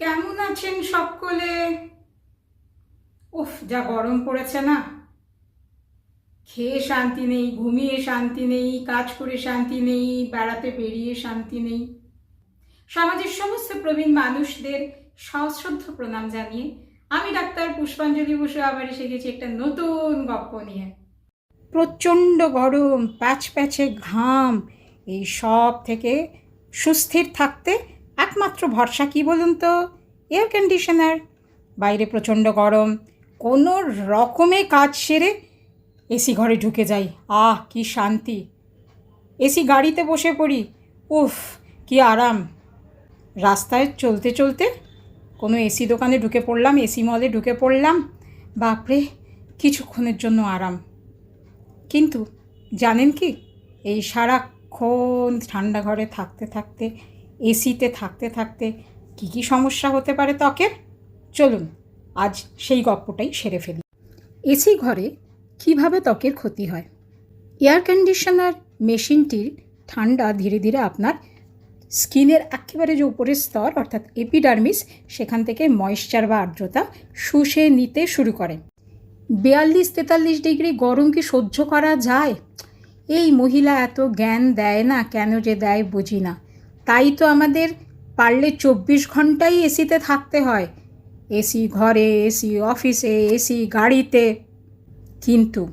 কেমন আছেন সকলে? উফ, যা গরম পড়েছে না। খেয়ে শান্তি নেই, ঘুমিয়ে শান্তি নেই, কাজ করে শান্তি নেই, বেড়াতে বেরিয়ে শান্তি নেই। সমাজের সমস্ত প্রবীণ মানুষদের সশ্রদ্ধ প্রণাম জানিয়ে আমি ডাক্তার পুষ্পাঞ্জলি বসু আবার এসে গেছি একটা নতুন গপ্প নিয়ে। প্রচণ্ড গরম, প্যাচ প্যাচে ঘাম, এই সব থেকে সুস্থির থাকতে একমাত্র ভরসা কি বলুন তো? এয়ার কন্ডিশনার বাইরে প্রচণ্ড গরম, কোনো রকমে কাজ সেরে এসি ঘরে ঢুকে যাই। আহ, কি শান্তি। এসি গাড়িতে বসে পড়ি, উফ, কি আরাম। রাস্তায় চলতে চলতে কোনো এসি দোকানে ঢুকে পড়লাম, এসি মলে ঢুকে পড়লাম, বাপরে, কিছুক্ষণের জন্য আরাম। কিন্তু জানেন কি, এই সারাক্ষণ ঠান্ডা ঘরে থাকতে থাকতে এসিতে থাকতে থাকতে কী কী সমস্যা হতে পারে ত্বকের? চলুন, আজ সেই গপ্পটাই সেরে ফেলি। এসি ঘরে কীভাবে ত্বকের ক্ষতি হয়? এয়ার কন্ডিশনার মেশিনটির ঠান্ডা ধীরে ধীরে আপনার স্কিনের একেবারে যে উপরের স্তর, অর্থাৎ এপিডার্মিস, সেখান থেকে ময়েশ্চার বা আর্দ্রতা শুষে নিতে শুরু করে। বিয়াল্লিশ তেতাল্লিশ ডিগ্রি গরম কি সহ্য করা যায়? এই মহিলা এত জ্ঞান দেয় না, কেন যে দেয় বুঝি না। তাই তো আমাদের পারলে চব্বিশ ঘন্টাই এসিতে থাকতে হয়। এসি ঘরে, এসি অফিসে, এসি গাড়িতে। কিন্তু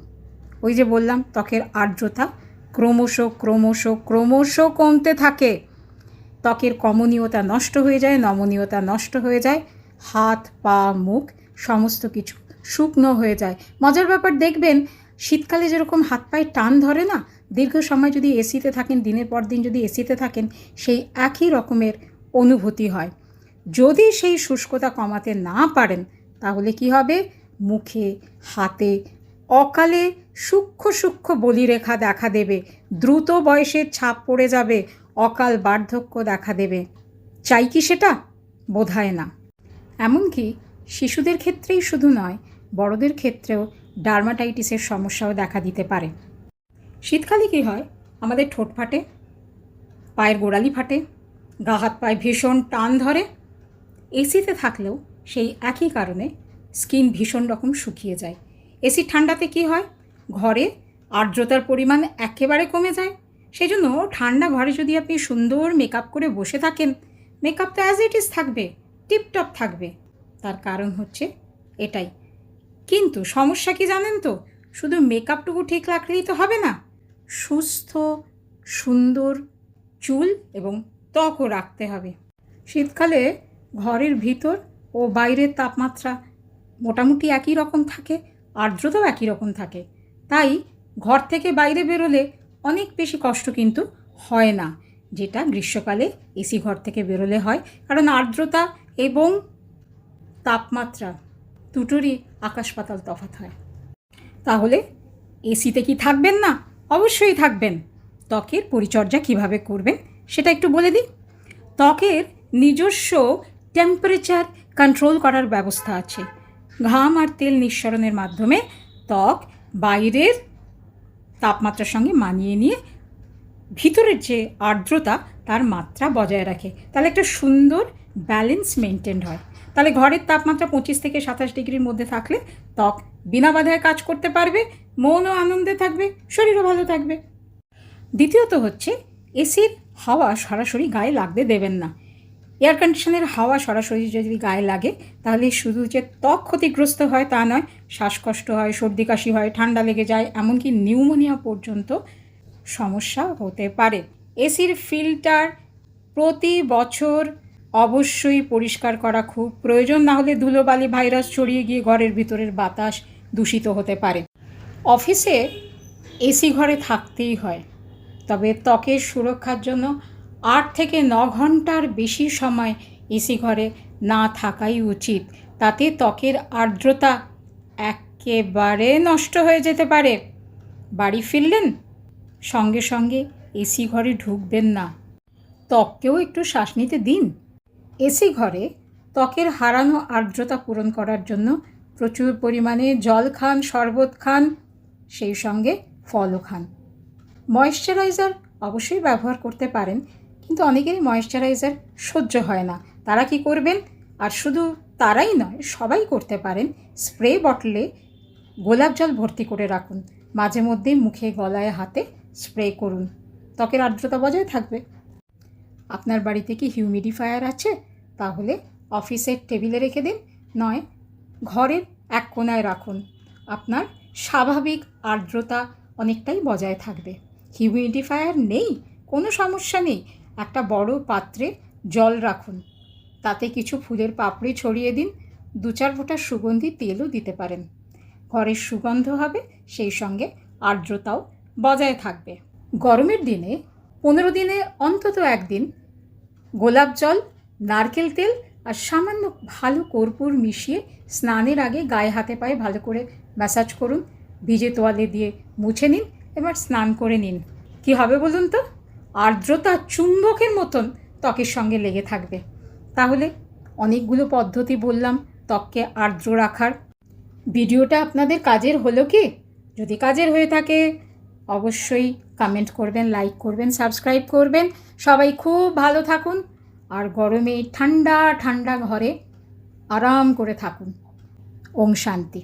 ওই যে বললাম, ত্বকের আর্দ্রতা ক্রমশ ক্রমশ ক্রমশ কমতে থাকে। ত্বকের কমনীয়তা নষ্ট হয়ে যায়, নমনীয়তা নষ্ট হয়ে যায়, হাত, পা, মুখ সমস্ত কিছু শুকনো হয়ে যায়। মজার ব্যাপার, দেখবেন শীতকালে যেরকম হাত পায়ে টান ধরে না দীর্ঘ সময় যদি এসিতে থাকেন, দিনের পর দিন যদি এসিতে থাকেন, সেই একই রকমের অনুভূতি হয়। যদি সেই শুষ্কতা কমাতে না পারেন, তাহলে কি হবে? মুখে, হাতে অকালে সূক্ষ্ম সূক্ষ্ম বলিরেখা দেখা দেবে। দ্রুত বয়সের ছাপ পড়ে যাবে, অকাল বার্ধক্য দেখা দেবে। চাই কি সেটা? বোধহয় না। এমনকি শিশুদের ক্ষেত্রেই শুধু নয়, বড়দের ক্ষেত্রেও ডার্মাটাইটিসের সমস্যাও দেখা দিতে পারে। শীতকালে কী হয়? আমাদের ঠোঁট ফাটে, পায়ের গোড়ালি ফাটে, গা হাত পায়ে ভীষণ টান ধরে। এসিতে থাকলেও সেই একই কারণে স্কিন ভীষণ রকম শুকিয়ে যায়। এসি ঠান্ডাতে কি হয়? ঘরে আর্দ্রতার পরিমাণ একেবারে কমে যায়। সেই জন্য ঠান্ডা ঘরে যদি আপনি সুন্দর মেকআপ করে বসে থাকেন মেকআপ তো অ্যাজ ইট ইজ থাকবে টিপটপ থাকবে। তার কারণ হচ্ছে এটাই। কিন্তু সমস্যা কি জানেন তো? শুধু মেকআপটুকু ঠিক রাখলেই তো হবে না। সুস্থ, সুন্দর চুল এবং ত্বকও রাখতে হবে। শীতকালে ঘরের ভিতর ও বাইরের তাপমাত্রা মোটামুটি একই রকম থাকে, আর্দ্রতাও একই রকম থাকে। তাই ঘর থেকে বাইরে বেরোলে অনেক বেশি কষ্ট কিন্তু হয় না, যেটা গ্রীষ্মকালে এসি ঘর থেকে বেরোলে হয়। কারণ আর্দ্রতা এবং তাপমাত্রা দুটোরই আকাশ পাতাল তফাৎ হয়। তাহলে এসিতে কি থাকবেন না? অবশ্যই থাকবেন। ত্বকের পরিচর্যা কীভাবে করবেন সেটা একটু বলে দিই। ত্বকের নিজস্ব টেম্পারেচার কন্ট্রোল করার ব্যবস্থা আছে। ঘাম আর তেল নিঃসরণের মাধ্যমে ত্বক বাইরের তাপমাত্রার সঙ্গে মানিয়ে নিয়ে ভিতরের যে আর্দ্রতা তার মাত্রা বজায় রাখে। তাহলে একটা সুন্দর ব্যালেন্স মেনটেন হয়। তাহলে ঘরের তাপমাত্রা পঁচিশ থেকে সাতাশ ডিগ্রির মধ্যে থাকলে ত্বক বিনা বাধায় কাজ করতে পারবে, মনও আনন্দে থাকবে, শরীরও ভালো থাকবে। দ্বিতীয়ত হচ্ছে, এসির হাওয়া সরাসরি গায়ে লাগতে দেবেন না। এয়ার কন্ডিশনের হাওয়া সরাসরি যদি গায়ে লাগে, তাহলে শুধু যে ত্বক ক্ষতিগ্রস্ত হয় তা নয়, শ্বাসকষ্ট হয়, সর্দি কাশি হয়, ঠান্ডা লেগে যায়, এমনকি নিউমোনিয়া পর্যন্ত সমস্যা হতে পারে। এসির ফিল্টার প্রতি বছর অবশ্যই পরিষ্কার করা খুব প্রয়োজন, না হলে ধুলোবালি, ভাইরাস ছড়িয়ে গিয়ে ঘরের ভিতরের বাতাস দূষিত হতে পারে। অফিসে এসি ঘরে থাকতেই হয়, তবে ত্বকের সুরক্ষার জন্য আট থেকে ন ঘণ্টার বেশি সময় এসি ঘরে না থাকাই উচিত। তাতে ত্বকের আর্দ্রতা একেবারে নষ্ট হয়ে যেতে পারে। বাড়ি ফিরলেন? সঙ্গে সঙ্গে এসি ঘরে ঢুকবেন না। ত্বককেও একটু শ্বাস নিতে দিন। এসি ঘরে ত্বকের হারানো আর্দ্রতা পূরণ করার জন্য প্রচুর পরিমাণে জল খান, শরবত খান, সেই সঙ্গে ফলও খান। ময়েশ্চারাইজার অবশ্যই ব্যবহার করতে পারেন, কিন্তু অনেকেরই ময়েশ্চারাইজার সহ্য হয় না। তারা কি করবেন? আর শুধু তারাই নয়, সবাই করতে পারেন। স্প্রে বটলে গোলাপ জল ভর্তি করে রাখুন। মাঝে মধ্যেই মুখে, গলায়, হাতে স্প্রে করুন। ত্বকের আর্দ্রতা বজায় থাকবে। আপনার বাড়িতে কি হিউমিডিফায়ার আছে? তাহলে অফিসের টেবিলে রেখে দিন। নয় ঘরের এক কোনায় রাখুন। আপনার স্বাভাবিক আর্দ্রতা অনেকটাই বজায় থাকবে। হিউমিডিফায়ার নেই, কোনো সমস্যা নেই। একটা বড় পাত্রে জল রাখুন। তাতে কিছু ফুলের পাপড়ি ছড়িয়ে দিন। দু চার ফোঁটা সুগন্ধি তেলও দিতে পারেন। ঘরের সুগন্ধ হবে, সেই সঙ্গে আর্দ্রতাও বজায় থাকবে। গরমের দিনে পনেরো দিনে অন্তত একদিন গোলাপ জল, নারকেল তেল আর সামান্য ভালো কর্পূর মিশিয়ে স্নানের আগে গায়ে হাতে পায়ে ভালো করে ম্যাসাজ করুন, ভিজে তোয়ালে দিয়ে মুছে নিন, এবার স্নান করে নিন। কি হবে বলুন তো? আর্দ্রতা চুম্বকের মতন ত্বকের সঙ্গে লেগে থাকবে। তাহলে অনেকগুলো পদ্ধতি বললাম, ত্বককে আর্দ্র রাখার। ভিডিওটা আপনাদের কাজের হলো কি? যদি কাজের হয়ে থাকে, অবশ্যই কমেন্ট করবেন লাইক করবেন সাবস্ক্রাইব করবেন। সবাই খুব ভালো থাকুন। আর গরমে ঠান্ডা ঠান্ডা ঘরে আরাম করে থাকুন। ওম শান্তি।